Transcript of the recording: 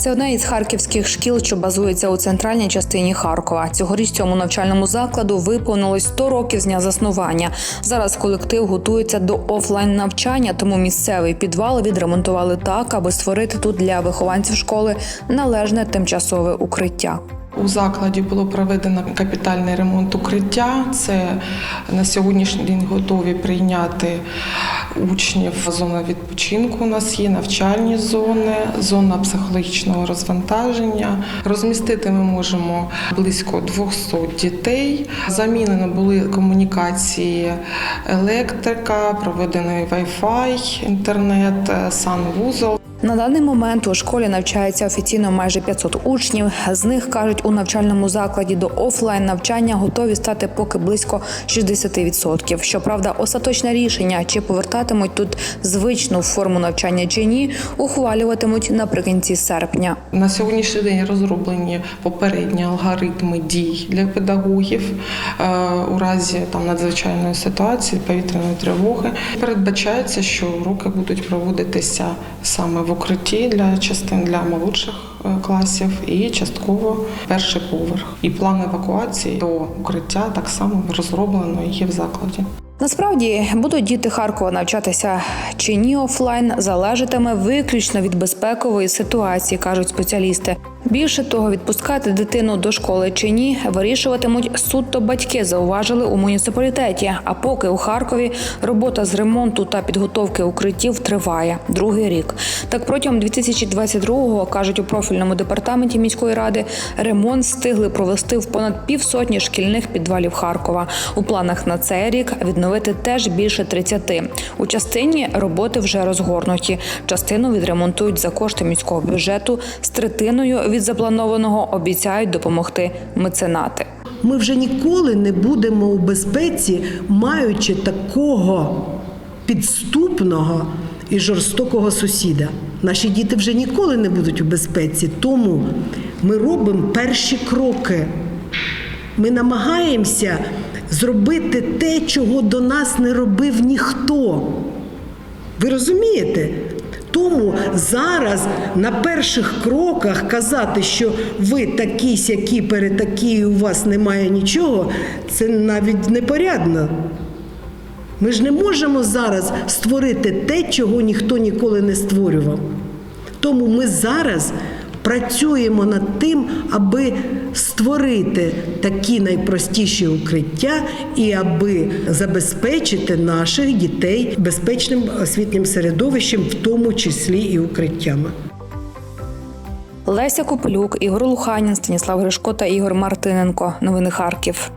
Це одна із харківських шкіл, що базується у центральній частині Харкова. Цьогоріч цьому навчальному закладу виповнилось 100 років з дня заснування. Зараз колектив готується до офлайн навчання, тому місцевий підвал відремонтували так, аби створити тут для вихованців школи належне тимчасове укриття. У закладі було проведено капітальний ремонт укриття. Це на сьогоднішній день готові прийняти учнів. Зона відпочинку у нас є, навчальні зони, зона психологічного розвантаження. Розмістити ми можемо близько 200 дітей. Замінено були комунікації електрика, проведений Wi-Fi, інтернет, санвузол. На даний момент у школі навчається офіційно майже 500 учнів. З них кажуть, у навчальному закладі до офлайн навчання готові стати поки близько 60%. Щоправда, остаточне рішення, чи повертатимуть тут звичну форму навчання чи ні, ухвалюватимуть наприкінці серпня. На сьогоднішній день розроблені попередні алгоритми дій для педагогів е, у разі там надзвичайної ситуації, повітряної тривоги. Передбачається, що уроки будуть проводитися саме в укритті для частин для молодших е, класів і частково перший поверх. І план евакуації до укриття так само розроблено і в закладі. Насправді будуть діти Харкова навчатися чи ні офлайн, залежатиме виключно від безпекової ситуації, кажуть спеціалісти. Більше того, відпускати дитину до школи чи ні, вирішуватимуть суто батьки, зауважили у муніципалітеті. А поки у Харкові робота з ремонту та підготовки укриттів триває другий рік. Так протягом 2022-го, кажуть у профільному департаменті міської ради, ремонт встигли провести в понад півсотні шкільних підвалів Харкова. У планах на цей рік відновити теж більше 30. У частині роботи вже розгорнуті. Частину відремонтують за кошти міського бюджету з третиною від запланованого обіцяють допомогти меценати. Ми вже ніколи не будемо у безпеці, маючи такого підступного і жорстокого сусіда. Наші діти вже ніколи не будуть у безпеці, тому ми робимо перші кроки. Ми намагаємося зробити те, чого до нас не робив ніхто. Ви розумієте? Тому зараз на перших кроках казати, що ви такі сякі перетакі, у вас немає нічого, це навіть непорядно. Ми ж не можемо зараз створити те, чого ніхто ніколи не створював. Тому ми зараз працюємо над тим, аби створити такі найпростіші укриття і аби забезпечити наших дітей безпечним освітнім середовищем, в тому числі і укриттями. Леся Куплюк, Ігор Луханін, Станіслав Гришко та Ігор Мартиненко. Новини Харків.